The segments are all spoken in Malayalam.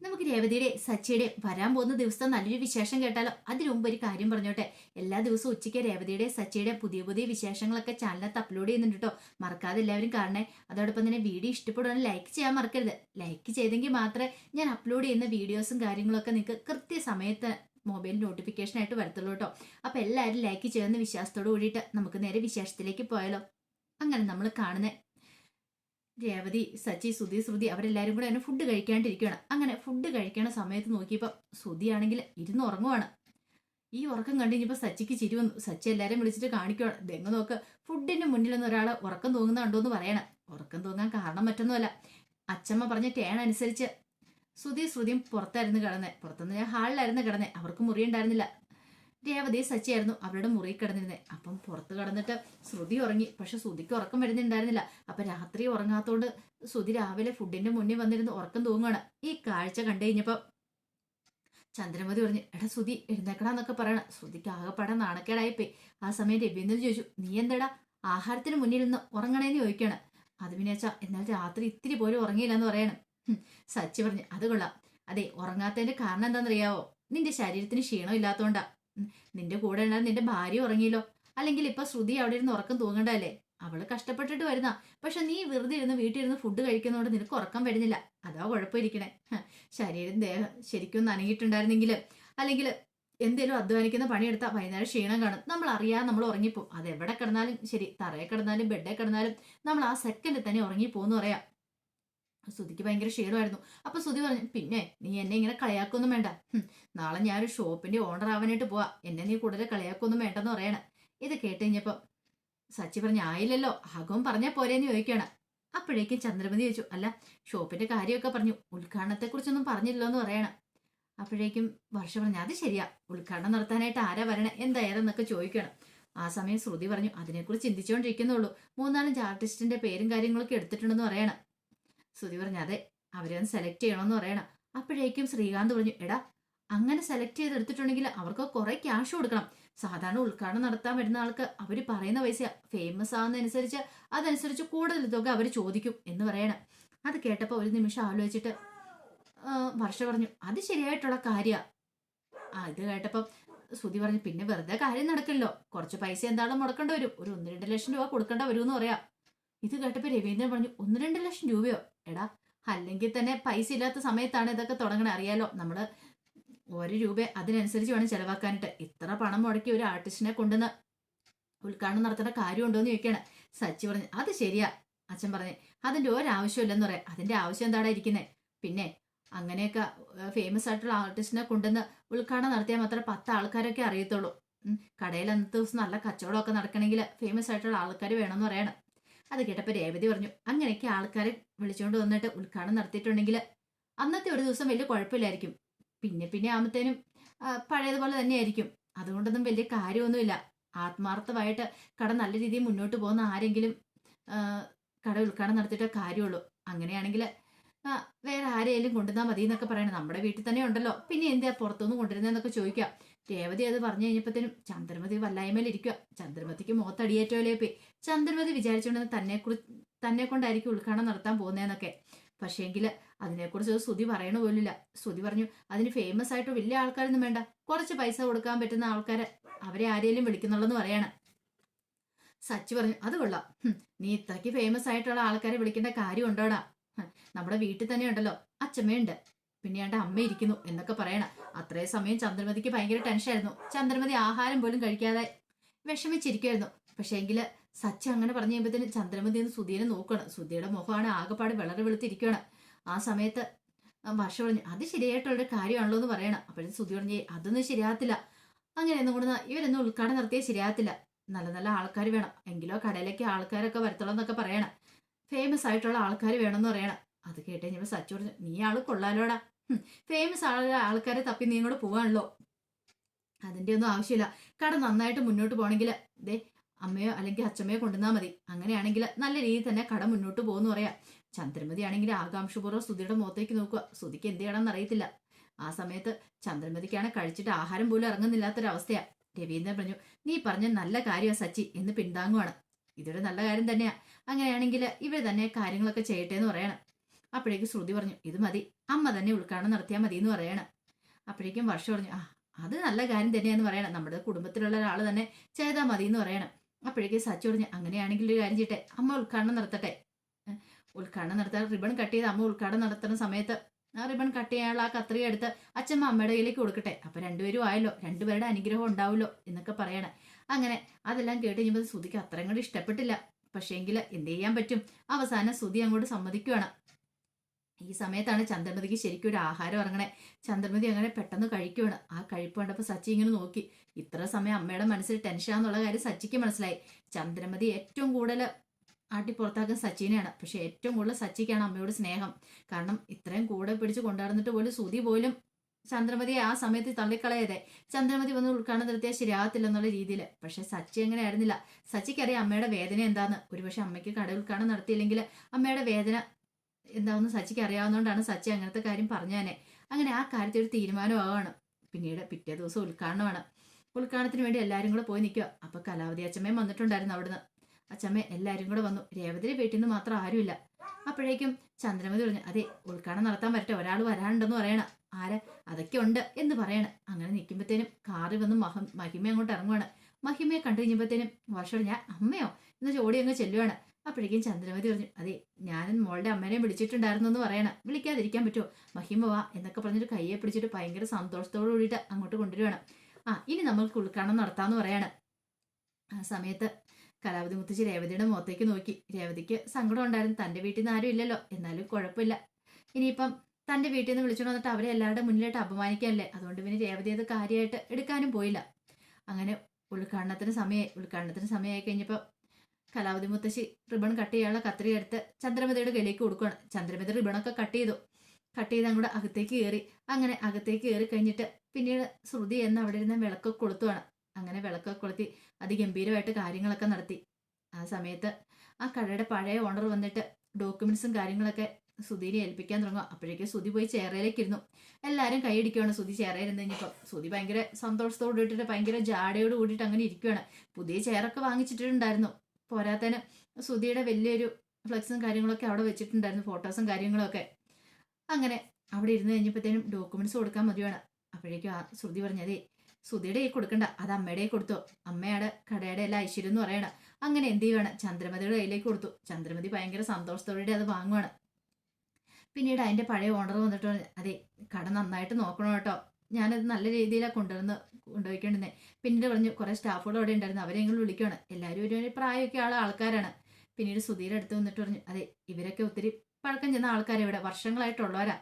നമുക്ക് രേവതിയുടെ സച്ചിയുടെ വരാൻ പോകുന്ന ദിവസം നല്ലൊരു വിശേഷം കേട്ടാലോ? അതിനു മുമ്പ് ഒരു കാര്യം പറഞ്ഞോട്ടെ. എല്ലാ ദിവസവും ഉച്ചയ്ക്ക് രേവതിയുടെ സച്ചിയുടെ പുതിയ പുതിയ വിശേഷങ്ങളൊക്കെ ചാനലിനകത്ത് അപ്ലോഡ് ചെയ്യുന്നുണ്ട് കേട്ടോ. മറക്കാതെ എല്ലാവരും കാണണേ. അതോടൊപ്പം തന്നെ വീഡിയോ ഇഷ്ടപ്പെടുവാണെങ്കിൽ ലൈക്ക് ചെയ്യാൻ മറക്കരുത്. ലൈക്ക് ചെയ്തെങ്കിൽ മാത്രമേ ഞാൻ അപ്ലോഡ് ചെയ്യുന്ന വീഡിയോസും കാര്യങ്ങളൊക്കെ നിങ്ങൾക്ക് കൃത്യസമയത്ത് മൊബൈൽ നോട്ടിഫിക്കേഷൻ ആയിട്ട് വരത്തുള്ളൂ കേട്ടോ. അപ്പോൾ എല്ലാവരും ലൈക്ക് ചെയ്യുന്ന വിശ്വാസത്തോട് കൂടിയിട്ട് നമുക്ക് നേരെ വിശേഷത്തിലേക്ക് പോയാലോ? അങ്ങനെ നമ്മൾ കാണുന്ന രേവതി സച്ചി സുധി ശ്രുതി അവരെല്ലാരും കൂടെ എന്നെ ഫുഡ് കഴിക്കാണ്ടിരിക്കുകയാണ് അങ്ങനെ ഫുഡ് കഴിക്കണ സമയത്ത് നോക്കിയപ്പോൾ സുധിയാണെങ്കിൽ ഇരുന്ന് ഉറങ്ങുവാണ്. ഈ ഉറക്കം കണ്ടു കഴിഞ്ഞപ്പോൾ സച്ചിക്ക് ചിരി വന്നു. സച്ചി എല്ലാവരും വിളിച്ചിട്ട് കാണിക്കുകയാണ് ദെങ്ങ് നോക്ക് ഫുഡിന്റെ മുന്നിൽ നിന്ന് ഒരാൾ ഉറക്കം തൂങ്ങുന്നുണ്ടോ എന്ന് പറയണം. ഉറക്കം തൂങ്ങാൻ കാരണം മറ്റൊന്നുമല്ല. അച്ചമ്മ പറഞ്ഞ ടേൺ അനുസരിച്ച് സുധി ശ്രുതിയും പുറത്തായിരുന്നു കിടന്നേ. പുറത്തുനിന്ന് ഞാൻ ഹാളിലായിരുന്നു കിടന്നേ. അവർക്ക് മുറി ഉണ്ടായിരുന്നില്ല. രേവതി സച്ചിയായിരുന്നു അവരുടെ മുറി കിടന്നിരുന്നത് അപ്പം പുറത്ത് കടന്നിട്ട് ശ്രുതി ഉറങ്ങി. പക്ഷെ ശ്രുതിക്ക് ഉറക്കം വരുന്നുണ്ടായിരുന്നില്ല. അപ്പൊ രാത്രി ഉറങ്ങാത്തോണ്ട് ശ്രുതി രാവിലെ ഫുഡിന്റെ മുന്നിൽ വന്നിരുന്ന് ഉറക്കം തൂങ്ങുകയാണ് ഈ കാഴ്ച കണ്ടു കഴിഞ്ഞപ്പോൾ ചന്ദ്രമതി പറഞ്ഞു എടാ ശ്രുതി എഴുന്നേക്കടാന്നൊക്കെ പറയണം. ശ്രുതിക്ക് ആകെപ്പാടെ നാണക്കേടായിപ്പോയി. ആ സമയം രവീന്ദ്രൻ ചോദിച്ചു നീ എന്തടാ? ആഹാരത്തിന് മുന്നിൽ നിന്ന് ഉറങ്ങണേന്ന് ചോദിക്കാണ്. അത് എന്നാൽ രാത്രി ഇത്തിരി പോലും ഉറങ്ങിയില്ല എന്ന് പറയണം സച്ചി പറഞ്ഞു അത് കൊള്ളാം. അതെ ഉറങ്ങാത്തതിന്റെ കാരണം എന്താണെന്നറിയാവോ? നിന്റെ ശരീരത്തിന് ക്ഷീണം ഇല്ലാത്തോണ്ടാ ഉം, നിന്റെ കൂടെ ഉണ്ടാകും നിന്റെ ഭാര്യ ഉറങ്ങിയല്ലോ. അല്ലെങ്കിൽ ഇപ്പൊ ശ്രുതി അവിടെ ഇരുന്ന് ഉറക്കം തൂങ്ങണ്ടല്ലേ അവൾ കഷ്ടപ്പെട്ടിട്ട് വരുന്ന. പക്ഷെ നീ വെറുതെ ഇരുന്ന് വീട്ടിൽ ഇരുന്ന് ഫുഡ് കഴിക്കുന്നതുകൊണ്ട് നിനക്ക് ഉറക്കം വരുന്നില്ല. അതാ കുഴപ്പമിരിക്കണേ. ശരീരം ദേഹം ശരിക്കും നനങ്ങിയിട്ടുണ്ടായിരുന്നെങ്കിൽ അല്ലെങ്കിൽ എന്തേലും അധ്വാനിക്കുന്ന പണിയെടുത്താൽ വൈകുന്നേരം ക്ഷീണം കാണും. നമ്മൾ അറിയാതെ നമ്മൾ ഉറങ്ങിപ്പോവും. അത് എവിടെ കിടന്നാലും ശരി തറയെ കിടന്നാലും ബെഡേ കിടന്നാലും നമ്മൾ ആ സെക്കൻഡിൽ തന്നെ ഉറങ്ങിപ്പോന്ന് പറയാം. സുധിക്ക് ഭയങ്കര ക്ഷീണമായിരുന്നു. അപ്പൊ സുധി പറഞ്ഞു പിന്നെ നീ എന്നെ ഇങ്ങനെ കളിയാക്കൊന്നും വേണ്ട. നാളെ ഞാൻ ഒരു ഷോപ്പിന്റെ ഓണർ ആവാനായിട്ട് പോവാ. എന്നെ നീ കൂടുതൽ കളിയാക്കൊന്നും വേണ്ടെന്ന് പറയണ. ഇത് കേട്ട് കഴിഞ്ഞപ്പോ സച്ചി പറഞ്ഞു ആയില്ലല്ലോ ആകവും പറഞ്ഞാൽ പോരേന്ന് ചോദിക്കാണ്. അപ്പോഴേക്കും ചന്ദ്രമതി ചോദിച്ചു അല്ല ഷോപ്പിന്റെ കാര്യമൊക്കെ പറഞ്ഞു. ഉദ്ഘാടനത്തെ കുറിച്ചൊന്നും പറഞ്ഞില്ലല്ലോ എന്ന് പറയണം. അപ്പോഴേക്കും വർഷ പറഞ്ഞു അത് ശരിയാ. ഉദ്ഘാടനം നടത്താനായിട്ട് ആരാ വരണേ? എന്തായാലെന്നൊക്കെ ചോദിക്കണം. ആ സമയം ശ്രുതി പറഞ്ഞു അതിനെക്കുറിച്ച് ചിന്തിച്ചുകൊണ്ടിരിക്കുന്നുള്ളൂ മൂന്നാലഞ്ച് ആർട്ടിസ്റ്റിന്റെ പേരും കാര്യങ്ങളൊക്കെ എടുത്തിട്ടുണ്ടെന്ന് പറയണം. ശ്രുതി പറഞ്ഞു അതെ അവരെ ഒന്ന് സെലക്ട് ചെയ്യണമെന്ന് പറയണം. അപ്പോഴേക്കും ശ്രീകാന്ത് പറഞ്ഞു എടാ അങ്ങനെ സെലക്ട് ചെയ്തെടുത്തിട്ടുണ്ടെങ്കിൽ അവർക്ക് കുറെ ക്യാഷ് കൊടുക്കണം. സാധാരണ ഉദ്ഘാടനം നടത്താൻ വരുന്ന ആൾക്ക് അവർ പറയുന്ന പൈസ ഫേമസ് ആവുന്നതനുസരിച്ച് അതനുസരിച്ച് കൂടുതൽ തുക അവർ ചോദിക്കും എന്ന് പറയണം. അത് കേട്ടപ്പോൾ ഒരു നിമിഷം ആലോചിച്ചിട്ട് വർഷ പറഞ്ഞു അത് ശരിയായിട്ടുള്ള കാര്യമാണ് അത് കേട്ടപ്പം ശ്രുതി പറഞ്ഞു പിന്നെ വെറുതെ കാര്യം നടക്കില്ലോ കുറച്ച് പൈസ എന്താണെന്ന് മുടക്കേണ്ടി വരും. ഒരു ഒന്ന് രണ്ട് ലക്ഷം രൂപ കൊടുക്കേണ്ട വരും എന്ന് പറയാം. ഇത് കേട്ടപ്പോൾ രവീന്ദ്രൻ പറഞ്ഞു ഒന്ന് രണ്ട് ലക്ഷം രൂപയോ? എടാ അല്ലെങ്കിൽ തന്നെ പൈസ ഇല്ലാത്ത സമയത്താണ് ഇതൊക്കെ തുടങ്ങണേ. അറിയാലോ നമ്മൾ ഒരു രൂപ അതിനനുസരിച്ച് വേണം ചെലവാക്കാനായിട്ട്. ഇത്ര പണം മുടക്കി ഒരു ആർട്ടിസ്റ്റിനെ കൊണ്ടുവന്ന് ഉദ്ഘാടനം നടത്തേണ്ട കാര്യമുണ്ടോ എന്ന് ചോദിക്കണേ. സച്ചി പറഞ്ഞു അത് ശരിയാ അച്ഛൻ പറഞ്ഞു. അതിന്റെ ഒരാവശ്യമില്ലെന്ന് പറയാം. അതിന്റെ ആവശ്യം എന്താടാ ഇരിക്കുന്നത് പിന്നെ അങ്ങനെയൊക്കെ ഫേമസ് ആയിട്ടുള്ള ആർട്ടിസ്റ്റിനെ കൊണ്ടുവന്ന് ഉദ്ഘാടനം നടത്തിയാൽ മാത്രമേ പത്ത് ആൾക്കാരൊക്കെ അറിയത്തുള്ളൂ. കടയിൽ അന്നത്തെ ദിവസം നല്ല കച്ചവടമൊക്കെ നടക്കണമെങ്കിൽ ഫേമസ് ആയിട്ടുള്ള ആൾക്കാർ വേണമെന്ന് പറയണം. അത് കേട്ടപ്പോൾ രേവതി പറഞ്ഞു അങ്ങനെയൊക്കെ ആൾക്കാരെ വിളിച്ചുകൊണ്ട് വന്നിട്ട് ഉദ്ഘാടനം നടത്തിയിട്ടുണ്ടെങ്കിൽ അന്നത്തെ ഒരു ദിവസം വലിയ കുഴപ്പമില്ലായിരിക്കും. പിന്നെ പിന്നെ ആകുമ്പത്തേനും പഴയതുപോലെ പഴയതുപോലെ തന്നെയായിരിക്കും. അതുകൊണ്ടൊന്നും വലിയ കാര്യമൊന്നുമില്ല. ആത്മാർത്ഥമായിട്ട് കട നല്ല രീതിയിൽ മുന്നോട്ട് പോകുന്ന ആരെങ്കിലും കട ഉദ്ഘാടനം നടത്തിയിട്ടേ കാര്യമുള്ളൂ. അങ്ങനെയാണെങ്കിൽ വേറെ ആരെയും കൊണ്ടുവന്നാൽ മതി എന്നൊക്കെ പറയണം. നമ്മുടെ വീട്ടിൽ തന്നെ ഉണ്ടല്ലോ. പിന്നെ എന്താ പുറത്തുനിന്ന് കൊണ്ടുവരുന്നതെന്നൊക്കെ ചോദിക്കാം. രേവതി അത് പറഞ്ഞു കഴിഞ്ഞപ്പോഴത്തേനും ചന്ദ്രമതി വല്ലായ്മയിലിരിക്കുക ചന്ദ്രമതിക്ക് മുഖത്തടിയേറ്റോലേ പോയി ചന്ദ്രമതി വിചാരിച്ചുകൊണ്ട് തന്നെ കുറിച്ച് തന്നെ കൊണ്ടായിരിക്കും ഉദ്ഘാടനം നടത്താൻ പോകുന്നതെന്നൊക്കെ പക്ഷേങ്കിൽ അതിനെക്കുറിച്ച് ശ്രുതി പറയണ പോലില്ല ശ്രുതി പറഞ്ഞു അതിന് ഫേമസ് ആയിട്ട് വലിയ ആൾക്കാരൊന്നും വേണ്ട. കുറച്ച് പൈസ കൊടുക്കാൻ പറ്റുന്ന ആൾക്കാരെ അവരെ ആരെയും വിളിക്കുന്നുള്ളെന്ന് പറയണം. സച്ചി പറഞ്ഞു അത് കൊള്ളാം. നീ ഇത്രയ്ക്ക് ഫേമസ് ആയിട്ടുള്ള ആൾക്കാരെ വിളിക്കേണ്ട കാര്യം ഉണ്ടോടാ നമ്മുടെ വീട്ടിൽ തന്നെ ഉണ്ടല്ലോ. അച്ഛമ്മയുണ്ട്. പിന്നെ എന്റെ അമ്മ ഇരിക്കുന്നു എന്നൊക്കെ പറയണം. അത്രയും സമയം ചന്ദ്രമതിക്ക് ഭയങ്കര ടെൻഷനായിരുന്നു ചന്ദ്രമതി ആഹാരം പോലും കഴിക്കാതെ വിഷമിച്ചിരിക്കുമായിരുന്നു പക്ഷേ എങ്കിൽ സച്ച അങ്ങനെ പറഞ്ഞു കഴിയുമ്പോഴത്തേനും ചന്ദ്രമതി എന്ന് സുധീനെ നോക്കണം. സുധിയുടെ മുഖമാണ് ആകെപ്പാട് വിളറി വെളുത്തിരിക്കുകയാണ് ആ സമയത്ത് വർഷ പറഞ്ഞു അത് ശരിയായിട്ടുള്ളൊരു കാര്യമാണല്ലോ എന്ന് പറയണം. അപ്പോഴും സുധി പറഞ്ഞു അതൊന്നും ശരിയാകത്തില്ല. അങ്ങനെയൊന്നും കൂടെ ഇവരൊന്നും ഉൾക്കാടം നടത്തിയാൽ ശരിയാകത്തില്ല. നല്ല നല്ല ആൾക്കാർ വേണം. എങ്കിലോ കടയിലേക്ക് ആൾക്കാരൊക്കെ വരത്തുള്ളൂ എന്നൊക്കെ പറയണം. ഫേമസ് ആയിട്ടുള്ള ആൾക്കാർ വേണമെന്ന് പറയണം. അത് കേട്ട് കഴിഞ്ഞപ്പോൾ സച്ചു പറഞ്ഞു നീ ആൾ കൊള്ളാലോടാ. ഫേമസ് ആളുടെ ആൾക്കാരെ തപ്പി നീ കൂടെ പോവാണല്ലോ. അതിന്റെ ഒന്നും ആവശ്യമില്ല. കട നന്നായിട്ട് മുന്നോട്ട് പോകണമെങ്കിൽ ദേ അമ്മയോ അല്ലെങ്കിൽ അച്ഛമ്മയോ കൊണ്ടുവന്നാൽ മതി. അങ്ങനെയാണെങ്കിൽ നല്ല രീതിയിൽ തന്നെ കട മുന്നോട്ട് പോകുന്നു പറയാം. ചന്ദ്രമതി ആണെങ്കിൽ ആകാംക്ഷപൂർവം സുധിയുടെ മുഖത്തേക്ക് നോക്കുക. സുധിക്ക് എന്ത് ചെയ്യണമെന്ന് അറിയത്തില്ല. ആ സമയത്ത് ചന്ദ്രമതിക്കാണ് കഴിച്ചിട്ട് ആഹാരം പോലും ഇറങ്ങുന്നില്ലാത്തൊരവസ്ഥയാണ് രവീന്ദ്രൻ പറഞ്ഞു നീ പറഞ്ഞ നല്ല കാര്യമാണ് സച്ചി. എന്ന് പിന്താങ്ങുവാണ് ഇതൊരു നല്ല കാര്യം തന്നെയാണ് അങ്ങനെയാണെങ്കിൽ ഇവർ തന്നെ കാര്യങ്ങളൊക്കെ ചെയ്യട്ടെ എന്ന് പറയണം. അപ്പോഴേക്ക് ശ്രുതി പറഞ്ഞു ഇത് മതി. അമ്മ തന്നെ ഉൾക്കാണം നടത്തിയാൽ മതി എന്ന് പറയണം. അപ്പോഴേക്കും വർഷം പറഞ്ഞു ആ അത് നല്ല കാര്യം തന്നെയാന്ന് പറയണം. നമ്മുടെ കുടുംബത്തിലുള്ള ഒരാൾ തന്നെ ചെയ്താൽ മതി എന്ന് പറയണം. അപ്പോഴേക്കും സച്ചു പറഞ്ഞു അങ്ങനെയാണെങ്കിൽ ഒരു കാര്യം ചെയ്യട്ടെ. അമ്മ ഉദ്ഘാടനം നടത്തട്ടെ. ഉദ്ഘാടനം നടത്താൻ റിബൺ കട്ട് ചെയ്ത് അമ്മ ഉദ്ഘാടനം നടത്തുന്ന സമയത്ത് ആ റിബൺ കട്ട് ചെയ്യാനുള്ള ആ കത്രിക എടുത്ത് അച്ഛമ്മ അമ്മയുടെ കയ്യിലേക്ക് കൊടുക്കട്ടെ. അപ്പൊ രണ്ടുപേരും ആയല്ലോ. രണ്ടുപേരുടെ അനുഗ്രഹം ഉണ്ടാവുമല്ലോ എന്നൊക്കെ പറയണം. അങ്ങനെ അതെല്ലാം കേട്ട് കഴിഞ്ഞപ്പോൾ ശ്രുതിക്ക് അത്രയും കൂടി ഇഷ്ടപ്പെട്ടില്ല. പക്ഷേങ്കിൽ എന്ത് ചെയ്യാൻ പറ്റും? അവസാനം ശ്രുതി അങ്ങോട്ട് സമ്മതിക്കുവാണ്. ഈ സമയത്താണ് ചന്ദ്രമതിക്ക് ശരിക്കും ഒരു ആഹാരം ഇറങ്ങണേ. ചന്ദ്രമതി അങ്ങനെ പെട്ടെന്ന് കഴിക്കുവാണ്. ആ കഴിപ്പ് കണ്ടപ്പോൾ സച്ചി ഇങ്ങനെ നോക്കി. ഇത്ര സമയം അമ്മയുടെ മനസ്സിൽ ടെൻഷനാന്നുള്ള കാര്യം സച്ചിക്ക് മനസ്സിലായി. ചന്ദ്രമതി ഏറ്റവും കൂടുതൽ ആട്ടി പുറത്താക്കുന്ന സച്ചിനെയാണ്. പക്ഷെ ഏറ്റവും കൂടുതൽ സച്ചിക്കാണ് അമ്മയോട് സ്നേഹം. കാരണം ഇത്രയും കൂടെ പിടിച്ച് കൊണ്ടുവന്നിട്ട് പോലും സുതി പോലും ചന്ദ്രമതിയെ ആ സമയത്ത് തള്ളിക്കളയതെ ചന്ദ്രമതി വന്ന് ഉൾക്കാണ് നിർത്തിയാൽ ശരിയാകത്തില്ലെന്നുള്ള രീതിയിൽ. പക്ഷെ സച്ചി അങ്ങനെ ആയിരുന്നില്ല. സച്ചിക്കറിയാം അമ്മയുടെ വേദന എന്താന്ന്. ഒരുപക്ഷെ അമ്മയ്ക്ക് കട ഉൾക്കാണ് നടത്തിയില്ലെങ്കിൽ അമ്മയുടെ വേദന എന്താണെന്ന് സച്ചിക്ക് അറിയാവുന്നതുകൊണ്ടാണ് സച്ചി അങ്ങനത്തെ കാര്യം പറഞ്ഞാനെ. അങ്ങനെ ആ കാര്യത്തിൽ ഒരു തീരുമാനമാവാണ്. പിന്നീട് പിറ്റേ ദിവസം ഉദ്ഘാടനമാണ്. ഉദ്ഘാടനത്തിന് വേണ്ടി എല്ലാവരും കൂടെ പോയി നിൽക്കുക. അപ്പോൾ കലാവതി അച്ഛമ്മയും വന്നിട്ടുണ്ടായിരുന്നു അവിടുന്ന്. അച്ഛമ്മ എല്ലാവരും കൂടെ വന്നു. രേവതിയുടെ വീട്ടിൽ നിന്ന് മാത്രം ആരുമില്ല. അപ്പോഴേക്കും ചന്ദ്രമതി പറഞ്ഞു അതെ ഉദ്ഘാടനം നടത്താൻ വരട്ടെ. ഒരാൾ വരാനുണ്ടെന്ന് പറയണ. ആര്? അതൊക്കെ ഉണ്ട് എന്ന് പറയണം. അങ്ങനെ നിൽക്കുമ്പോഴത്തേനും കാറിൽ വന്ന് മഹ മഹിമ അങ്ങോട്ട് ഇറങ്ങുവാണ്. മഹിമയെ കണ്ടു കഴിഞ്ഞപ്പോഴത്തേനും വർഷം ഞാൻ അമ്മയോ? എന്ന് ചോടി അങ്ങ് ചെല്ലുവാണ്. അപ്പോഴേക്കും ചന്ദ്രമതി പറഞ്ഞു അതെ ഞാനും മോളുടെ അമ്മേനെ വിളിച്ചിട്ടുണ്ടായിരുന്നു എന്ന് പറയണം. വിളിക്കാതിരിക്കാൻ പറ്റുമോ? മഹിമ വാ എന്നൊക്കെ പറഞ്ഞിട്ട് കയ്യെ പിടിച്ചിട്ട് ഭയങ്കര സന്തോഷത്തോടു കൂടിയിട്ട് അങ്ങോട്ട് കൊണ്ടുവരുവാണ് ആ ഇനി നമ്മൾക്ക് ഉൾക്കാണം നടത്താന്ന് പറയാണ്. ആ സമയത്ത് കലാവതി മുത്തശ്ശി രേവതിയുടെ മുഖത്തേക്ക് നോക്കി. രേവതിക്ക് സങ്കടം ഉണ്ടായിരുന്നു. തന്റെ വീട്ടിൽ നിന്ന് ആരും ഇല്ലല്ലോ. എന്നാലും കുഴപ്പമില്ല. ഇനിയിപ്പം തന്റെ വീട്ടിൽ നിന്ന് വിളിച്ചോണ്ട് വന്നിട്ട് അവരെ എല്ലാവരുടെ മുന്നിലായിട്ട് അപമാനിക്കാനല്ലേ? അതുകൊണ്ട് പിന്നെ രേവതി അത് കാര്യമായിട്ട് എടുക്കാനും പോയില്ല. അങ്ങനെ ഉദ്ഘാടനത്തിന് സമയമായി ഉദ്ഘാടനത്തിന് സമയമായി കഴിഞ്ഞപ്പോൾ കലാവതി മുത്തശ്ശി റിബൺ കട്ട് ചെയ്യാനുള്ള കത്രി എടുത്ത് ചന്ദ്രമതിയുടെ കയ്യിലേക്ക് കൊടുക്കുകയാണ് ചന്ദ്രമതി റിബണൊക്കെ കട്ട് ചെയ്തു. കട്ട് ചെയ്ത് അങ്ങോട്ട് അകത്തേക്ക് കയറി. അങ്ങനെ അകത്തേക്ക് കയറി കഴിഞ്ഞിട്ട് പിന്നീട് ശ്രുതി എന്ന് അവിടെ ഇരുന്ന് വിളക്കൊക്കെ കൊളുത്തുവാണ്. അങ്ങനെ വിളക്കൊക്കെ കൊളുത്തി അതിഗംഭീരമായിട്ട് കാര്യങ്ങളൊക്കെ നടത്തി. ആ സമയത്ത് ആ കടയുടെ പഴയ ഓണർ വന്നിട്ട് ഡോക്യുമെന്റ്സും കാര്യങ്ങളൊക്കെ സുധീനെ ഏൽപ്പിക്കാൻ തുടങ്ങും അപ്പോഴേക്കും സുധി പോയി ചേറയിലേക്ക് ഇരുന്നു. എല്ലാവരും കൈയടിക്കുവാണ് സുധി ചേറയിരുന്ന് കഴിഞ്ഞപ്പോൾ സുധി ഭയങ്കര സന്തോഷത്തോട് കൂടിയിട്ട് ഭയങ്കര ജാടയോട് കൂടിയിട്ട് അങ്ങനെ ഇരിക്കുവാണ്. പുതിയ ചേറൊക്കെ വാങ്ങിച്ചിട്ടുണ്ടായിരുന്നു. പോരാത്തതിന് സുധിയുടെ വലിയൊരു ഫ്ലെക്സും കാര്യങ്ങളൊക്കെ അവിടെ വെച്ചിട്ടുണ്ടായിരുന്നു ഫോട്ടോസും കാര്യങ്ങളൊക്കെ. അങ്ങനെ അവിടെ ഇരുന്ന് കഴിഞ്ഞപ്പോഴത്തേനും ഡോക്യുമെന്റ്സ് കൊടുക്കാൻ മതിയാണ്. അപ്പോഴേക്കും ആ ശ്രുതി പറഞ്ഞതേ സുധിയുടെ കൈ കൊടുക്കണ്ട അത് അമ്മയുടെ കൈ കൊടുത്തോ. അമ്മയുടെ കടയുടെ എല്ലാം ഐശ്വര്യം എന്ന് പറയണം. അങ്ങനെ എന്ത് ചെയ്യുവാണ്? ചന്ദ്രമതിയുടെ കയ്യിലേക്ക് കൊടുത്തു. ചന്ദ്രമതി ഭയങ്കര സന്തോഷത്തോടെ അത് വാങ്ങുവാണ്. പിന്നീട് അതിന്റെ പഴയ ഓണർ വന്നിട്ട് അതെ കട നന്നായിട്ട് നോക്കണം കേട്ടോ ഞാനത് നല്ല രീതിയിലാണ് കൊണ്ടുവന്ന് കൊണ്ടുപോയിക്കൊണ്ടിരുന്നത് പിന്നീട് പറഞ്ഞു കുറെ സ്റ്റാഫുകൾ അവിടെ ഉണ്ടായിരുന്നു. അവരെ ഞങ്ങൾ വിളിക്കുകയാണ് എല്ലാവരും ഒരു പ്രായമൊക്കെ ഉള്ള ആൾക്കാരാണ്. പിന്നീട് സുധീർ അടുത്ത് വന്നിട്ട് പറഞ്ഞു അതെ ഇവരൊക്കെ ഒത്തിരി പഴക്കം ചെന്ന ആൾക്കാരെ ഇവിടെ. വർഷങ്ങളായിട്ടുള്ളവരാ.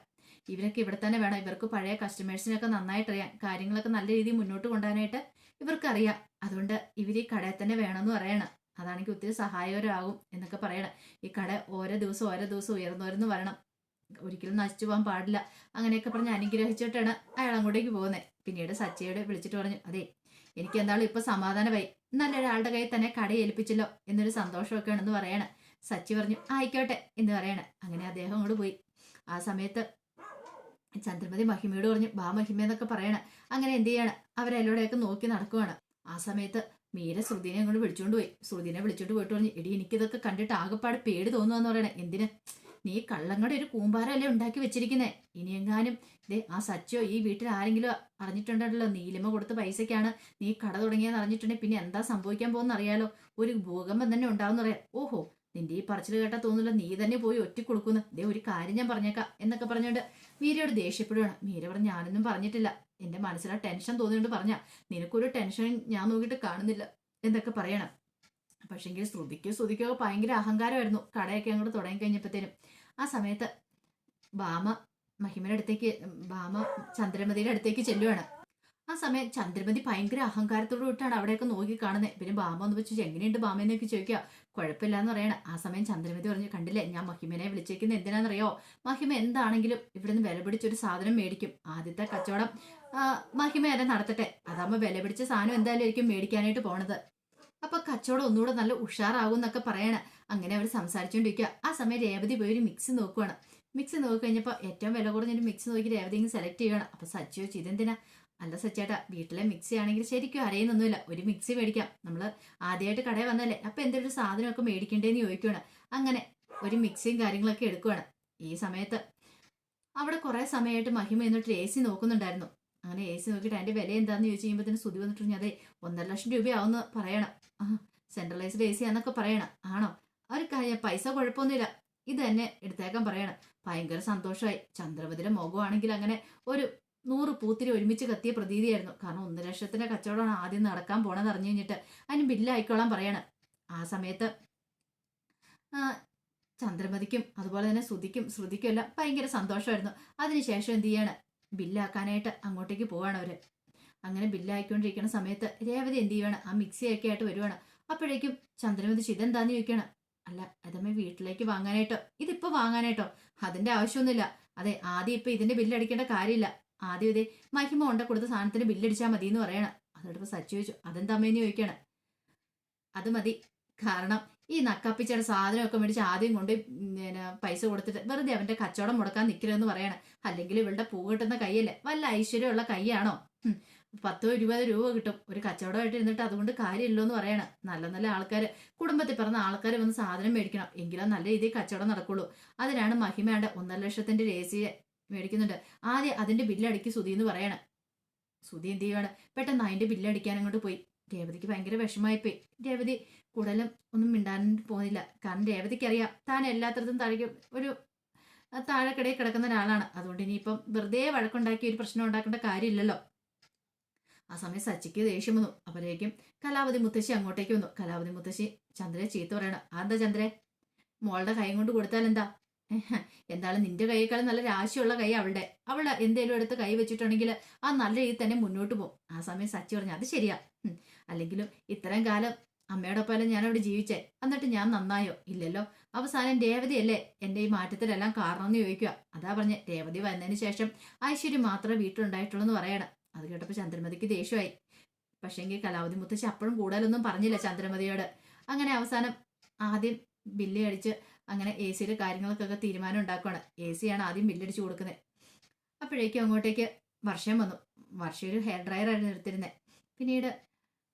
ഇവരൊക്കെ ഇവിടെ തന്നെ വേണം. ഇവർക്ക് പഴയ കസ്റ്റമേഴ്സിനൊക്കെ നന്നായിട്ട് അറിയാം. കാര്യങ്ങളൊക്കെ നല്ല രീതിയിൽ മുന്നോട്ട് കൊണ്ടുപോകാനായിട്ട് ഇവർക്ക് അറിയാം അതുകൊണ്ട് ഇവർ ഈ കടയിൽ തന്നെ വേണമെന്ന് പറയണം. അതാണെങ്കിൽ ഒത്തിരി സഹായകരമാകും എന്നൊക്കെ പറയണം. ഈ കട ഓരോ ദിവസം ഓരോ ദിവസം ഉയർന്നവരെന്ന് വരണം. ഒരിക്കലും നശിച്ചു പോകാൻ പാടില്ല. അങ്ങനെയൊക്കെ പറഞ്ഞ് അനുഗ്രഹിച്ചിട്ടാണ് അയാൾ അങ്ങോട്ടേക്ക് പോകുന്നത് പിന്നീട് സച്ചയോട് വിളിച്ചിട്ട് പറഞ്ഞു അതെ എനിക്ക് എന്തായാലും ഇപ്പൊ സമാധാനമായി. നല്ലൊരാളുടെ കയ്യിൽ തന്നെ കട ഏൽപ്പിച്ചല്ലോ എന്നൊരു സന്തോഷമൊക്കെ ആണെന്ന് പറയാണ്. സച്ചി പറഞ്ഞു ആയിക്കോട്ടെ എന്ന് പറയാണ്. അങ്ങനെ അദ്ദേഹം അങ്ങോട്ട് പോയി. ആ സമയത്ത് ചന്ദ്രമതി മഹിമയോട് പറഞ്ഞു ബാ മഹിമ എന്നൊക്കെ പറയണ. അങ്ങനെ എന്ത് ചെയ്യാണ്? അവരെല്ലോടെയൊക്കെ നോക്കി നടക്കുവാണ്. ആ സമയത്ത് മീര ശ്രുതിനെ അങ്ങോട്ട് വിളിച്ചുകൊണ്ട് പോയി. ശ്രുതിനെ വിളിച്ചോണ്ട് പോയിട്ട് പറഞ്ഞു എടി എനിക്കിതൊക്കെ കണ്ടിട്ട് ആകെപ്പാട് പേടി തോന്നുവാന്ന് പറയണേ. എന്തിന്? നീ കള്ളങ്ങളുടെ ഒരു കൂമ്പാരല്ലേ ഉണ്ടാക്കി വെച്ചിരിക്കുന്നേ? ഇനിയെങ്ങാനും ദേ ആ സച്ചോ ഈ വീട്ടിൽ ആരെങ്കിലും അറിഞ്ഞിട്ടുണ്ടല്ലോ നീലിമ കൊടുത്ത പൈസക്കാണ് നീ കട തുടങ്ങിയെന്ന് അറിഞ്ഞിട്ടുണ്ടെങ്കിൽ പിന്നെ എന്താ സംഭവിക്കാൻ പോകുന്ന അറിയാലോ ഒരു ഭൂകമ്പം തന്നെ ഉണ്ടാവും പറയാം. ഓഹോ നിന്റെ ഈ പറച്ചിൽ കേട്ടാ തോന്നില്ല നീ തന്നെ പോയി ഒറ്റ കൊടുക്കുന്നു. ദേ ഒരു കാര്യം ഞാൻ പറഞ്ഞേക്കാം എന്നൊക്കെ പറഞ്ഞുകൊണ്ട് മീരയോട് ദേഷ്യപ്പെടുകയാണ് മീര പറഞ്ഞ ഞാനൊന്നും പറഞ്ഞിട്ടില്ല. എന്റെ മനസ്സിൽ ആ ടെൻഷൻ തോന്നിയോണ്ട് പറഞ്ഞ നിനക്കൊരു ടെൻഷൻ ഞാൻ നോക്കിയിട്ട് കാണുന്നില്ല എന്നൊക്കെ പറയണം. പക്ഷെങ്കിൽ ശ്രുതിക്കോ ശ്രുതിക്കോ ഭയങ്കര അഹങ്കാരമായിരുന്നു. കടയൊക്കെ അങ്ങോട്ട് തുടങ്ങി കഴിഞ്ഞപ്പോഴത്തേനും ആ സമയത്ത് ഭാമ മഹിമയുടെ അടുത്തേക്ക് ഭാമ ചന്ദ്രമതിയുടെ അടുത്തേക്ക് ചെല്ലുവാണ്. ആ സമയം ചന്ദ്രമതി ഭയങ്കര അഹങ്കാരത്തോട് വിട്ടാണ് അവിടെയൊക്കെ നോക്കി കാണുന്നത് പിന്നെ ഭാമ എന്ന് വെച്ച് എങ്ങനെയുണ്ട് ഭാമ എന്നൊക്കെ ചോദിക്കുക. കുഴപ്പമില്ല എന്ന് പറയണം. ആ സമയം ചന്ദ്രമതി പറഞ്ഞു കണ്ടില്ലേ ഞാൻ മഹിമനെ വിളിച്ചേക്കുന്നത് എന്തിനാണെന്നറിയോ? മഹിമ എന്താണെങ്കിലും ഇവിടുന്ന് വില പിടിച്ചൊരു സാധനം മേടിക്കും. ആദ്യത്തെ കച്ചവടം മഹിമ എന്നെ നടത്തട്ടെ. അതാകുമ്പോൾ വില പിടിച്ച സാധനം എന്തായാലും ആയിരിക്കും മേടിക്കാനായിട്ട് പോണത്. അപ്പൊ കച്ചവടം ഒന്നുകൂടെ നല്ല ഉഷാറാകും എന്നൊക്കെ പറയണ. അങ്ങനെ അവർ സംസാരിച്ചുകൊണ്ടിരിക്കുക ആ സമയം രേവതി പോയി ഒരു മിക്സ് നോക്കുവാണ്. മിക്സ് നോക്കി കഴിഞ്ഞപ്പോൾ ഏറ്റവും വില കുറഞ്ഞൊരു മിക്സ് നോക്കി രേവതി ഇങ്ങനെ സെലക്ട് ചെയ്യണം അപ്പോൾ സച്ചി വെച്ച് ഇതെന്തിനാ അല്ല സച്ചേട്ടാ വീട്ടിലെ മിക്സി ആണെങ്കിൽ ശരിക്കും അറിയുന്നൊന്നുമില്ല. ഒരു മിക്സി മേടിക്കാം. നമ്മൾ ആദ്യമായിട്ട് കടയിൽ വന്നല്ലേ അപ്പൊ എന്തെങ്കിലും ഒരു സാധനമൊക്കെ മേടിക്കണ്ടേന്ന് ചോദിക്കുവാണ്. അങ്ങനെ ഒരു മിക്സിയും കാര്യങ്ങളൊക്കെ എടുക്കുകയാണ് ഈ സമയത്ത് അവിടെ കുറെ സമയമായിട്ട് മഹിമ എന്നിട്ട് എ സി നോക്കുന്നുണ്ടായിരുന്നു. അങ്ങനെ എ സി നോക്കിയിട്ട് അതിന്റെ വില എന്താന്ന് ചോദിച്ചു കഴിയുമ്പോൾ സുതി വന്നിട്ട് പറഞ്ഞു, അതെ ഒന്നര ലക്ഷം രൂപയാവുമെന്ന് പറയണം. സെൻട്രലൈസ്ഡ് എ സി ആണെന്നൊക്കെ പറയണം. ആണോ? കാര്യം പൈസ കുഴപ്പമൊന്നുമില്ല. ഇത് തന്നെ എടുത്തേക്കാൻ പറയണം. ഭയങ്കര സന്തോഷമായി. ചന്ദ്രവതിയുടെ മുഖമാണെങ്കിൽ അങ്ങനെ ഒരു നൂറ് പൂത്തിരി ഒരുമിച്ച് കത്തിയ പ്രതീതിയായിരുന്നു. കാരണം ഒന്നര ലക്ഷത്തിന്റെ കച്ചവടമാണ് ആദ്യം നടക്കാൻ പോണെന്ന് അറിഞ്ഞു കഴിഞ്ഞിട്ട് അതിന് ബില്ലായിക്കോളാൻ പറയണം. ആ സമയത്ത് ചന്ദ്രമതിക്കും അതുപോലെ തന്നെ ശ്രുതിക്കും ശ്രുതിക്കും എല്ലാം ഭയങ്കര സന്തോഷമായിരുന്നു. അതിനുശേഷം എന്ത് ചെയ്യാണ്? ബില്ലാക്കാനായിട്ട് അങ്ങോട്ടേക്ക് പോവാണ് അവർ. അങ്ങനെ ബില്ലായിക്കൊണ്ടിരിക്കുന്ന സമയത്ത് രേവതി എന്ത് ചെയ്യുവാണ്? ആ മിക്സിയൊക്കെ ആയിട്ട് വരുവാണ്. അപ്പോഴേക്കും ചന്ദ്രമതി ഇതെന്താന്ന് ചോദിക്കണം അല്ല അതമ്മ വീട്ടിലേക്ക് വാങ്ങാനായിട്ടോ? ഇതിപ്പോ വാങ്ങാനായിട്ടോ? അതിന്റെ ആവശ്യമൊന്നുമില്ല. അതെ ആദ്യം ഇപ്പൊ ഇതിന്റെ ബില്ലടിക്കേണ്ട കാര്യമില്ല. ആദ്യം ഇതേ മഹിമ ഉണ്ട കൊടുത്ത സാധനത്തിന് ബില്ലടിച്ചാൽ മതി എന്ന് പറയണം. അതോടൊപ്പം സച്ചു ചോദിച്ചു അതെന്താ അമ്മേന്ന് ചോദിക്കണം? അത് മതി. കാരണം ഈ നക്കാപ്പിച്ചയുടെ സാധനമൊക്കെ മേടിച്ച് ആദ്യം കൊണ്ട് പിന്നെ പൈസ കൊടുത്തിട്ട് വെറുതെ അവന്റെ കച്ചവടം മുടക്കാൻ നിൽക്കരുതെന്ന് പറയണം. അല്ലെങ്കിൽ ഇവളുടെ പൂ കിട്ടുന്ന കൈയല്ലേ? വല്ല ഐശ്വര്യമുള്ള കൈയാണോ. പത്തോ ഇരുപതോ രൂപ കിട്ടും. ഒരു കച്ചവടമായിട്ട് ഇരുന്നിട്ട് അതുകൊണ്ട് കാര്യമില്ലോ എന്ന് പറയണം. നല്ല നല്ല ആൾക്കാർ കുടുംബത്തിൽ പിറന്ന ആൾക്കാർ വന്ന് സാധനം മേടിക്കണം. എങ്കിലും നല്ല രീതിയിൽ കച്ചവടം നടക്കുള്ളൂ. അതിനാണ് മഹിമയുടെ ഒന്നര ലക്ഷത്തിന്റെ രേസിയെ മേടിക്കുന്നുണ്ട്. ആദ്യം അതിന്റെ ബില്ലടിക്ക് സുധി എന്ന് പറയണം. സുധി എന്ത് ചെയ്യുവാണ്? പെട്ടെന്ന് അതിന്റെ ബില്ലടിക്കാൻ അങ്ങോട്ട് പോയി. രേവതിക്ക് ഭയങ്കര വിഷമായിപ്പോയി രേവതി കൂടുതലും ഒന്നും മിണ്ടാൻ പോകുന്നില്ല. കാരണം രേവതിക്ക് അറിയാം താൻ എല്ലാത്തരത്തും താഴേക്ക് ഒരു താഴെക്കടയിൽ കിടക്കുന്ന ഒരാളാണ്. അതുകൊണ്ട് ഇനിയിപ്പം വെറുതെ വഴക്കുണ്ടാക്കി ഒരു പ്രശ്നം ഉണ്ടാക്കേണ്ട കാര്യമില്ലല്ലോ. ആ സമയം സച്ചിക്ക് ദേഷ്യം വന്നു. അപ്പോഴേക്കും കലാവതി മുത്തശ്ശി അങ്ങോട്ടേക്ക് വന്നു. കലാവതി മുത്തശ്ശി ചന്ദ്രനെ ചീത്ത പറയണം. അതെന്താ ചന്ദ്രേ? മോളുടെ കൈ കൊണ്ട് കൊടുത്താൽ എന്താ? എന്താണ് നിന്റെ കൈയേക്കാൾ നല്ല രാശിയുള്ള കൈ അവളുടെ. അവൾ എന്തേലും എടുത്ത് കൈ വെച്ചിട്ടുണ്ടെങ്കിൽ ആ നല്ല രീതിയിൽ തന്നെ മുന്നോട്ട് പോകും. ആ സമയം സച്ചി പറഞ്ഞു അത് ശരിയാ. അല്ലെങ്കിലും ഇത്രയും കാലം അമ്മയോടൊപ്പം ഞാൻ അവിടെ ജീവിച്ചേ? എന്നിട്ട് ഞാൻ നന്നായോ? ഇല്ലല്ലോ. അവസാനം രേവതിയല്ലേ? എന്റെ ഈ മാറ്റത്തിലെല്ലാം കാരണം എന്ന് ചോദിക്കുക. അതാ പറഞ്ഞ് രേവതി വന്നതിന് ശേഷം ഐശ്വര്യം മാത്രമേ വീട്ടിലുണ്ടായിട്ടുള്ളൂ എന്ന് പറയണം. അത് കേട്ടപ്പോൾ ചന്ദ്രമതിക്ക് ദേഷ്യമായി. പക്ഷേങ്കിൽ കലാവതി മുത്തശ്ശി അപ്പോഴും കൂടുതലൊന്നും പറഞ്ഞില്ല ചന്ദ്രമതിയോട്. അങ്ങനെ അവസാനം ആദ്യം ബില്ല് അടിച്ച് അങ്ങനെ എ സിയുടെ കാര്യങ്ങൾക്കൊക്കെ തീരുമാനം ഉണ്ടാക്കുകയാണ് എ സിയാണ് ആദ്യം ബില്ലടിച്ച് കൊടുക്കുന്നത് അപ്പോഴേക്കും അങ്ങോട്ടേക്ക് വർഷം വന്നു. വർഷ ഒരു ഹെയർ ഡ്രയർ ആയിരുന്നു എടുത്തിരുന്നത് പിന്നീട്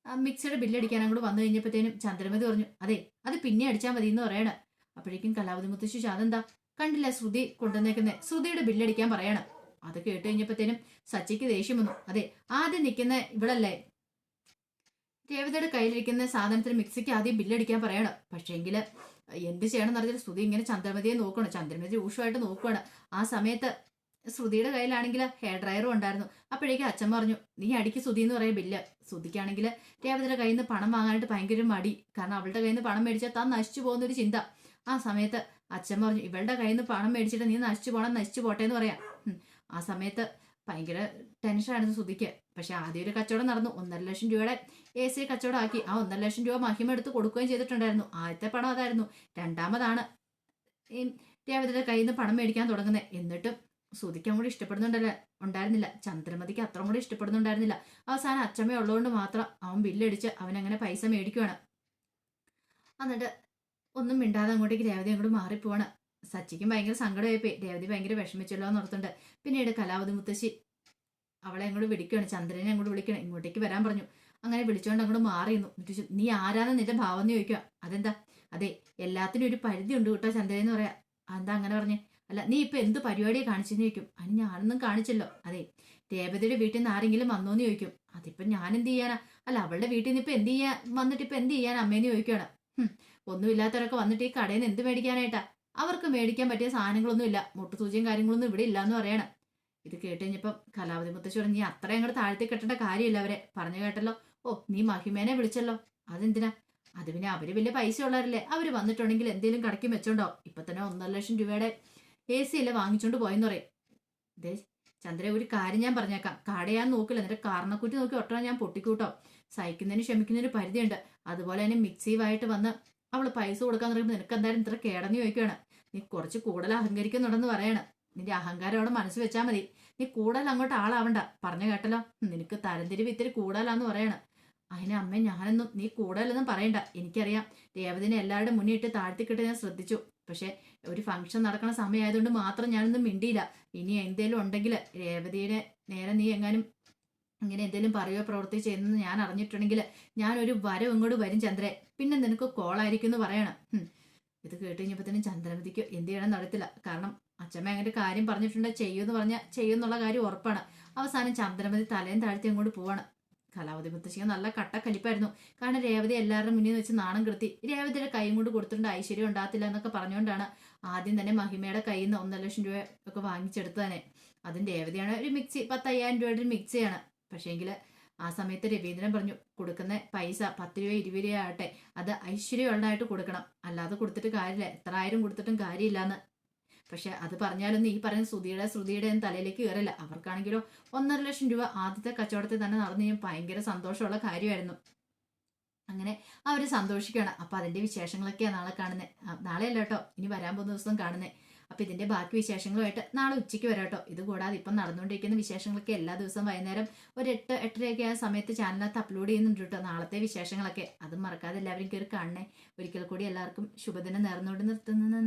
ആ മിക്സിയുടെ ബില്ലടിക്കാൻ അങ്ങോട്ട് വന്നു കഴിഞ്ഞപ്പോഴത്തേനും ചന്ദ്രമതി പറഞ്ഞു അതെ അത് പിന്നെ അടിച്ചാൽ മതി എന്ന് പറയണം. അപ്പോഴേക്കും കലാവതി മുത്തശ്ശി അതെന്താ? കണ്ടില്ല ശ്രുതി കൊണ്ടുവന്നേക്കുന്നത് ശ്രുതിയുടെ ബില്ലടിക്കാൻ പറയണം. അത് കേട്ട് കഴിഞ്ഞപ്പോഴത്തേനും സച്ചിക്ക് ദേഷ്യം വന്നു. അതെ ആദ്യം നിൽക്കുന്ന ഇവളല്ലേ? രേവതയുടെ കയ്യിലിരിക്കുന്ന സാധനത്തിന് മിക്സിക്ക് ആദ്യം ബില്ലടിക്കാൻ പറയണം. പക്ഷേങ്കിൽ എന്ത് ചെയ്യണം എന്നറിഞ്ഞാൽ ശ്രുതി ഇങ്ങനെ ചന്ദ്രമതിയെ നോക്കണം ചന്ദ്രമതി രൂക്ഷമായിട്ട് നോക്കുകയാണ് ആ സമയത്ത് ശ്രുതിയുടെ കയ്യിലാണെങ്കിൽ ഹെയർ ഡ്രയറും ഉണ്ടായിരുന്നു. അപ്പോഴേക്കും അച്ഛൻ പറഞ്ഞു നീ അടിക്ക് ശ്രുതി എന്ന് പറയാൻ ബില്ല് ശ്രുതിക്കാണെങ്കിൽ രേവതിയുടെ കയ്യിൽ നിന്ന് പണം വാങ്ങാനായിട്ട് ഭയങ്കര മടി. കാരണം അവളുടെ കയ്യിൽ നിന്ന് പണം മേടിച്ചാൽ താൻ നശിച്ചു പോകുന്ന ഒരു ചിന്ത. ആ സമയത്ത് അച്ഛൻ പറഞ്ഞു ഇവളുടെ കയ്യിൽ നിന്ന് പണം മേടിച്ചിട്ട് നീ നശിച്ചു പോകണം നശിച്ചു പോട്ടെ എന്ന് പറയാം. ആ സമയത്ത് ഭയങ്കര ടെൻഷനായിരുന്നു ശ്രുതിക്ക്. പക്ഷെ ആദ്യം ഒരു കച്ചവടം നടന്നു. ഒന്നര ലക്ഷം രൂപയുടെ എ സി കച്ചവടം ആക്കി ആ ഒന്നര ലക്ഷം രൂപ മഹിമ എടുത്ത് കൊടുക്കുകയും ചെയ്തിട്ടുണ്ടായിരുന്നു. ആദ്യത്തെ പണം അതായിരുന്നു. രണ്ടാമതാണ് ഈ രേവതിയുടെ കയ്യിൽ നിന്ന് പണം മേടിക്കാൻ തുടങ്ങുന്നത്. എന്നിട്ടും ശ്രുതിക്ക് അങ്ങോട്ട് ഇഷ്ടപ്പെടുന്നുണ്ടല്ല ഉണ്ടായിരുന്നില്ല. ചന്ദ്രമതിക്ക് അത്ര കൂടി ഇഷ്ടപ്പെടുന്നുണ്ടായിരുന്നില്ല. അവസാനം അച്ഛമ്മ ഉള്ളതുകൊണ്ട് മാത്രം അവൻ ബില്ലടിച്ച് അവൻ അങ്ങനെ പൈസ മേടിക്കുവാണ്. എന്നിട്ട് ഒന്നും മിണ്ടാതെ അങ്ങോട്ടേക്ക് രേവതി അങ്ങോട്ട് മാറിപ്പോവാണ്. സച്ചിക്കും ഭയങ്കര സങ്കടമായിപ്പോയി രേവതി ഭയങ്കര വിഷമിച്ചല്ലോ എന്ന് ഓർത്തുണ്ട് പിന്നീട് കലാവതി മുത്തശ്ശി അവളെ അങ്ങോട്ട് വിളിക്കുകയാണ്. ചന്ദ്രനെ അങ്ങോട്ട് വിളിക്കണം ഇങ്ങോട്ടേക്ക് വരാൻ പറഞ്ഞു. അങ്ങനെ വിളിച്ചുകൊണ്ട് അങ്ങോട്ട് മാറിയിരുന്നു. എന്നിട്ട് നീ ആരാന്ന് നിന്റെ ഭാവം ചോദിക്കുക. അതെന്താ? അതെ എല്ലാത്തിനും ഒരു പരിധി ഉണ്ട് കേട്ടോ ചന്ദ്രൻ എന്ന് പറയാ. എന്താ അങ്ങനെ പറഞ്ഞു? അല്ല നീ ഇപ്പൊ എന്ത് പരിപാടിയെ കാണിച്ചെന്ന് ചോദിക്കും. അതിന് ഞാനൊന്നും കാണിച്ചല്ലോ. അതെ രേവതിയുടെ വീട്ടിൽ നിന്ന് ആരെങ്കിലും വന്നോന്ന് ചോദിക്കും. അതിപ്പോ ഞാൻ എന്ത് ചെയ്യാനാ? അല്ല അവളുടെ വീട്ടിൽ നിന്ന് ഇപ്പൊ എന്ത് ചെയ്യാൻ വന്നിട്ട് ഇപ്പൊ എന്ത് ചെയ്യാൻ അമ്മേന്ന് ചോദിക്കുകയാണ്. ഒന്നുമില്ലാത്തവരൊക്കെ വന്നിട്ട് ഈ കടയിൽ നിന്ന് എന്ത് മേടിക്കാനായിട്ടാ? അവർക്ക് മേടിക്കാൻ പറ്റിയ സാധനങ്ങളൊന്നും ഇല്ല. മുട്ടുസൂചിയും കാര്യങ്ങളൊന്നും ഇവിടെ ഇല്ല എന്ന് പറയണം. ഇത് കേട്ട് കഴിഞ്ഞപ്പം കലാവതി മുത്തശ്ശി പറഞ്ഞു നീ അത്രയും അങ്ങോട്ട് താഴ്ത്തി കെട്ടേണ്ട കാര്യമില്ല അവരെ. പറഞ്ഞു കേട്ടല്ലോ. ഓ നീ മഹിമേനെ വിളിച്ചല്ലോ. അതെന്തിനാ? അത് പിന്നെ അവർ വലിയ പൈസ ഉള്ളവരല്ലേ. അവർ വന്നിട്ടുണ്ടെങ്കിൽ എന്തെങ്കിലും കടക്കി വെച്ചോണ്ടോ ഇപ്പൊ തന്നെ ഒന്നര ലക്ഷം രൂപയുടെ എ സി അല്ലേ വാങ്ങിച്ചോണ്ട് പോയെന്ന് പറയും. ദേ ചന്ദ്ര ഒരു കാര്യം ഞാൻ പറഞ്ഞേക്കാം. കടയാൻ നോക്കില്ല. എന്നിട്ട് കാരണക്കുറ്റി നോക്കി ഒട്ടണം ഞാൻ പൊട്ടിക്കൂട്ടോ. സഹിക്കുന്നതിന് ക്ഷമിക്കുന്നതിന് പരിധിയുണ്ട്. അതുപോലെ തന്നെ മിക്സീവായിട്ട് വന്ന് അവൾ പൈസ കൊടുക്കാൻ പറയുമ്പോൾ നിനക്ക് എന്തായാലും ഇത്ര കേടന്ന് ചോദിക്കുകയാണ് നീ കുറച്ച് കൂടുതൽ അഹങ്കരിക്കുന്നുണ്ടെന്ന് പറയണം. നിന്റെ അഹങ്കാരം അവിടെ മനസ്സ് വെച്ചാൽ മതി. നീ കൂടുതൽ അങ്ങോട്ട് ആളാവണ്ട. പറഞ്ഞു കേട്ടല്ലോ? നിനക്ക് തരംതിരിവ് ഇത്തിരി കൂടുതലാന്ന് പറയണം. അതിന് അമ്മ ഞാനൊന്നും നീ കൂടുതലൊന്നും പറയണ്ട. എനിക്കറിയാം. രേവതിനെ എല്ലാവരുടെ മുന്നിൽ ഇട്ട് താഴ്ത്തിക്കിട്ട് ഞാൻ ശ്രദ്ധിച്ചു. പക്ഷെ ഒരു ഫംഗ്ഷൻ നടക്കുന്ന സമയമായതുകൊണ്ട് മാത്രം ഞാനൊന്നും മിണ്ടിയില്ല. ഇനി എന്തേലും ഉണ്ടെങ്കിൽ രേവതിയുടെ നേരെ നീ എങ്ങാനും ഇങ്ങനെ എന്തെങ്കിലും പറയുകയോ പ്രവൃത്തി ചെയ്യുന്നത് ഞാൻ അറിഞ്ഞിട്ടുണ്ടെങ്കിൽ ഞാൻ ഒരു വരം ഇങ്ങോട്ട് വരും ചന്ദ്രൻ പിന്നെ നിനക്ക് കോളായിരിക്കും എന്ന് പറയണം. ഇത് കേട്ട് തന്നെ ചന്ദ്രമതിക്ക് എന്ത് ചെയ്യണം നടത്തില്ല കാരണം അച്ഛമ്മ അങ്ങനെ കാര്യം പറഞ്ഞിട്ടുണ്ട് ചെയ്യുമെന്ന് പറഞ്ഞാൽ ചെയ്യുമെന്നുള്ള കാര്യം ഉറപ്പാണ്. അവസാനം ചന്ദ്രമതി തലയും താഴ്ത്തി അങ്ങോട്ട് പോവാണ്. കലാവതി മുത്തശ്ശിക്ക് നല്ല കട്ട കട്ടക്കലിപ്പായിരുന്നു. കാരണം രേവതി എല്ലാവരുടെ മുന്നിൽ വെച്ച് നാണം കെടുത്തി. രേവതിയുടെ കൈയും കൊണ്ട് കൊടുത്തിട്ടുണ്ട് ഐശ്വര്യം ഉണ്ടാകത്തില്ല എന്നൊക്കെ പറഞ്ഞുകൊണ്ടാണ് ആദ്യം തന്നെ മഹിമയുടെ കയ്യിൽ നിന്ന് ഒന്നര ലക്ഷം രൂപ ഒക്കെ വാങ്ങിച്ചെടുത്തതന്നെ അതും രേവതിയാണ് ഒരു മിക്സി പത്തയ്യായിരം രൂപയുടെ ഒരു മിക്സിയാണ് പക്ഷേങ്കിൽ ആ സമയത്ത് രവീന്ദ്രൻ പറഞ്ഞു കൊടുക്കുന്ന പൈസ പത്ത് രൂപ ഇരുപത് രൂപ ആകട്ടെ അത് ഐശ്വര്യമുള്ളതായിട്ട് കൊടുക്കണം. അല്ലാതെ കൊടുത്തിട്ട് കാര്യമില്ല എത്ര ആയിരം കൊടുത്തിട്ടും കാര്യമില്ലാന്ന്. പക്ഷെ അത് പറഞ്ഞാലൊന്നും ഈ പറയുന്ന ശ്രുതിയുടെ ശ്രുതിയുടെ തലയിലേക്ക് കയറില്ല. അവർക്കാണെങ്കിലോ ഒന്നര ലക്ഷം രൂപ ആദ്യത്തെ കച്ചവടത്തിൽ തന്നെ നടന്നു കഴിഞ്ഞാൽ ഭയങ്കര സന്തോഷമുള്ള കാര്യമായിരുന്നു. അങ്ങനെ അവർ സന്തോഷിക്കുകയാണ്. അപ്പൊ അതിന്റെ വിശേഷങ്ങളൊക്കെയാണ് നാളെ കാണുന്നത് നാളെ അല്ല കേട്ടോ ഇനി വരാൻ പോകുന്ന ദിവസം കാണുന്നത് അപ്പൊ ഇതിന്റെ ബാക്കി വിശേഷങ്ങളുമായിട്ട് നാളെ ഉച്ചയ്ക്ക് വരാം കേട്ടോ. ഇത് കൂടാതെ ഇപ്പം നടന്നുകൊണ്ടിരിക്കുന്ന വിശേഷങ്ങളൊക്കെ എല്ലാ ദിവസവും വൈകുന്നേരം ഒരു എട്ട് എട്ടരയൊക്കെ ആ സമയത്ത് ചാനലിനകത്ത് അപ്ലോഡ് ചെയ്യുന്നുണ്ട് കേട്ടോ. നാളത്തെ വിശേഷങ്ങളൊക്കെ. അതും മറക്കാതെ എല്ലാവരും കയറി കാണണേ. ഒരിക്കൽ കൂടി എല്ലാവർക്കും ശുഭദിനം നേർന്നുകൊണ്ട് നിർത്തുന്നു.